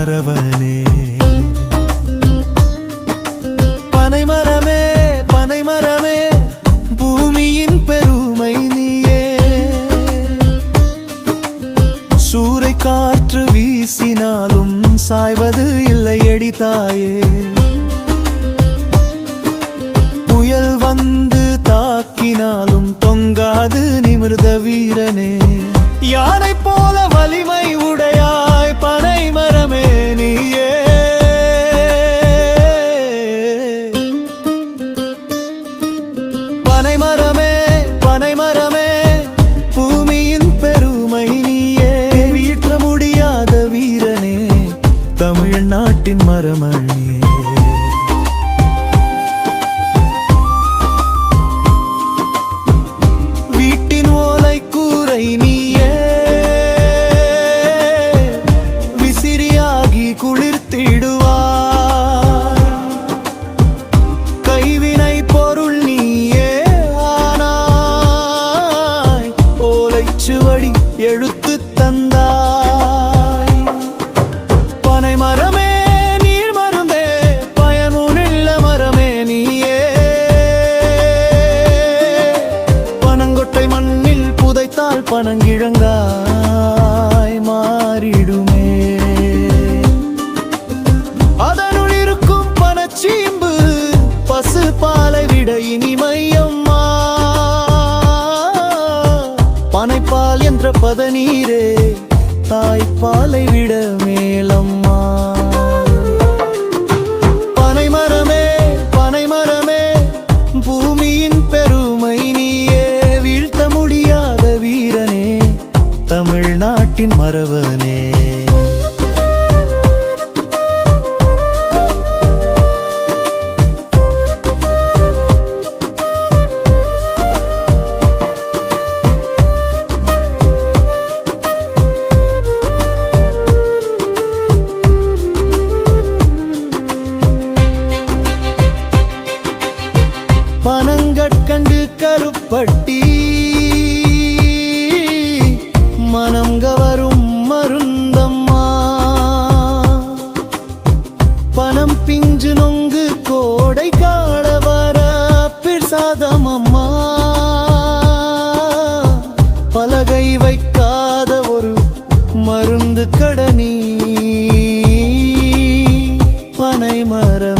பனைமரவனே பனைமரமே பனைமரமே பூமியின் பெருமை நீயே. சூறை காற்று வீசினாலும் சாய்வது இல்லை எடித்தாயே எழுத்து தந்தாய். பனை மரமே நீர் மருந்தே பயனுள்ள மரமே நீயே. பனங்கொட்டை மண்ணில் புதைத்தால் பனங்கிழங்காய் மாறிடுமே. அதனுள் இருக்கும் பனச்சீம்பு பசு பாலை விட இனிமையம்மா பனைப்பால் என்ற பதநீரே தாய்ப்பாலை விட மேலம்மா. பனைமரமே பனைமரமே பூமியின் பெருமை நீயே. வீழ்த்த முடியாத வீரனே தமிழ்நாட்டின் மரபனே பட்டி. மனம் கவரும் மருந்தம்மா. பணம் பிஞ்சு நொங்கு கோடை கால வர பிரசாதம் அம்மா பலகை வைக்காத ஒரு மருந்து கடனி. பனை மரம்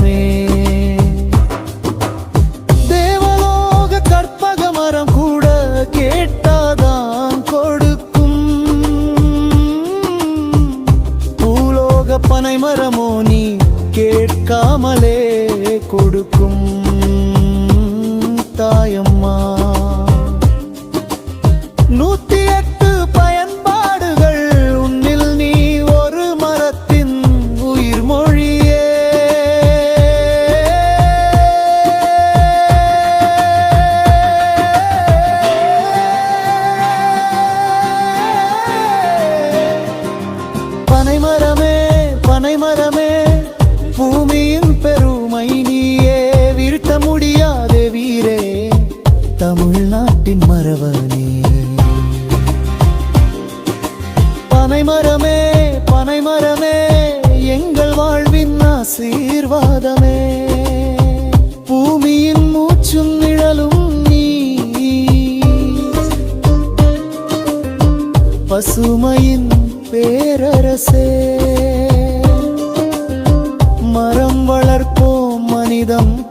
பூலோக பனை மரமோ நீ கேட்காமலே கொடுக்கும் தாயம். தமிழ்நாட்டின் மரவனே பனைமரமே பனைமரமே எங்கள் வாழ்வின் ஆசீர்வாதமே. பூமியின் மூச்சும் நிழலும் நீ பசுமையின் பேரரசே. மரம் வளர்ப்போம் மனிதம்